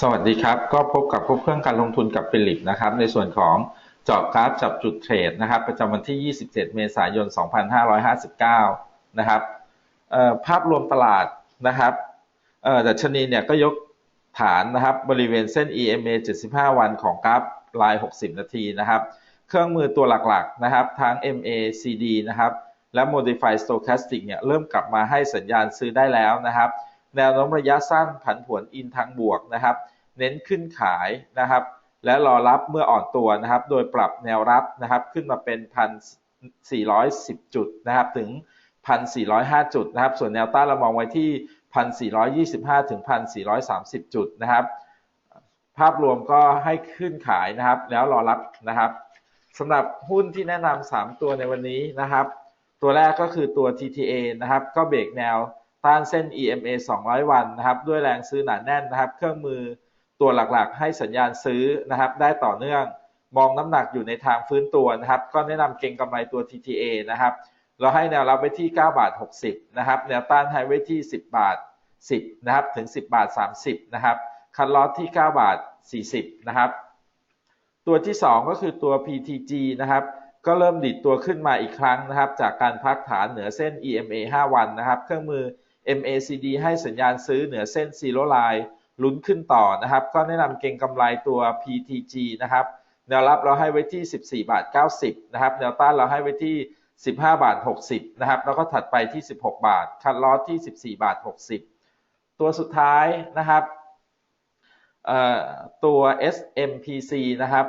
สวัสดีครับ ก็พบกับพบเครื่องการลงทุนกับฟิลิปนะครับ ในส่วนของจาะกราฟจับจุดเทรดนะครับ ประจำวันที่ 27 เมษายน 2559 นะครับภาพรวมตลาดนะครับดัชนีเนี่ยก็ยกฐานนะครับบริเวณเส้น EMA 75 วันของกราฟลาย 60 นาทีนะครับ เครื่องมือตัวหลักๆนะครับทั้ง MACD นะครับและ Modified Stochastic เนี่ยเริ่มกลับมาให้สัญญาณซื้อได้แล้วนะครับ แนวโน้มระยะสั้นผันผวนอินทางบวกนะครับ เน้นขึ้นขายนะครับ และรอรับเมื่ออ่อนตัวนะครับ โดยปรับแนวรับนะครับขึ้นมาเป็น1,410จุดนะครับ ถึง1,405จุดนะครับ ส่วนแนวต้านเรามองไว้ที่1,425ถึง1,430จุดนะครับ ภาพรวมก็ให้ขึ้นขายนะครับ แล้วรอรับนะครับสำหรับหุ้นที่แนะนำา3ตัวในวันนี้นะครับ ตัวแรกก็คือตัว TTA นะครับ ก็เบรกแนว ต้านเส้น EMA 200 วันนะครับ ด้วยแรงซื้อหนาแน่นนะครับ เครื่องมือตัวหลักๆ ให้สัญญาณซื้อนะครับ ได้ต่อเนื่อง มองน้ำหนักอยู่ในทางฟื้นตัวนะครับ ก็แนะนำเก็งกำไรตัว TTA นะครับ เราให้แนวรับไว้ที่ 9 บาท 60 นะครับ แนวต้านให้ไว้ที่ 10 บาท 10 นะครับ ถึง 10 บาท 30 นะครับ คันลอสที่ 9 บาท 40 นะครับ ตัวที่ 2 ก็คือตัว PTG นะครับก็เริ่มดิดตัวขึ้นมาอีกครั้งนะครับ จากการพักฐานเหนือเส้น EMA 5 วันนะครับ เครื่องมือ MACD ให้สัญญาณซื้อเหนือเส้นซีโร่ไลน์ลุ้นขึ้นต่อนะครับ ก็แนะนำเก็งกำไรตัว PTG นะครับ แนวรับเราให้ไว้ที่ 14 บาท 90 นะครับ แนวต้านเราให้ไว้ที่ 15 บาท 60 นะครับ แล้วก็ถัดไปที่ 16 บาท คัดลอสที่ 14 บาท 60 ตัวสุดท้ายนะครับตัว SMPC นะครับ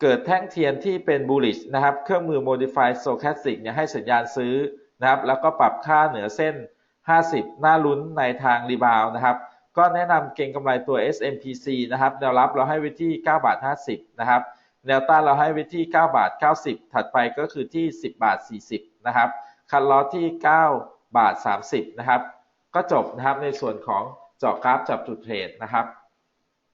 เกิดแท่งเทียนที่เป็น bullish นะครับ เครื่องมือ modified stochastic เนี่ยให้สัญญาณซื้อนะครับ แล้วก็ปรับค่าเหนือเส้น 50 น่าลุ้นในทางรีบาวนะครับ ก็แนะนำเก็งกำไรตัว SMPC นะครับ แนวรับเราให้ไว้ที่ 9 บาท 50 นะครับ แนวต้านเราให้ไว้ที่ 9 บาท 90 ถัดไปก็คือที่ 10 บาท 40 นะครับ คันล้อที่ 9 บาท 30 นะครับ ก็จบนะครับในส่วนของเจาะกราฟจับจุดเทรดนะครับ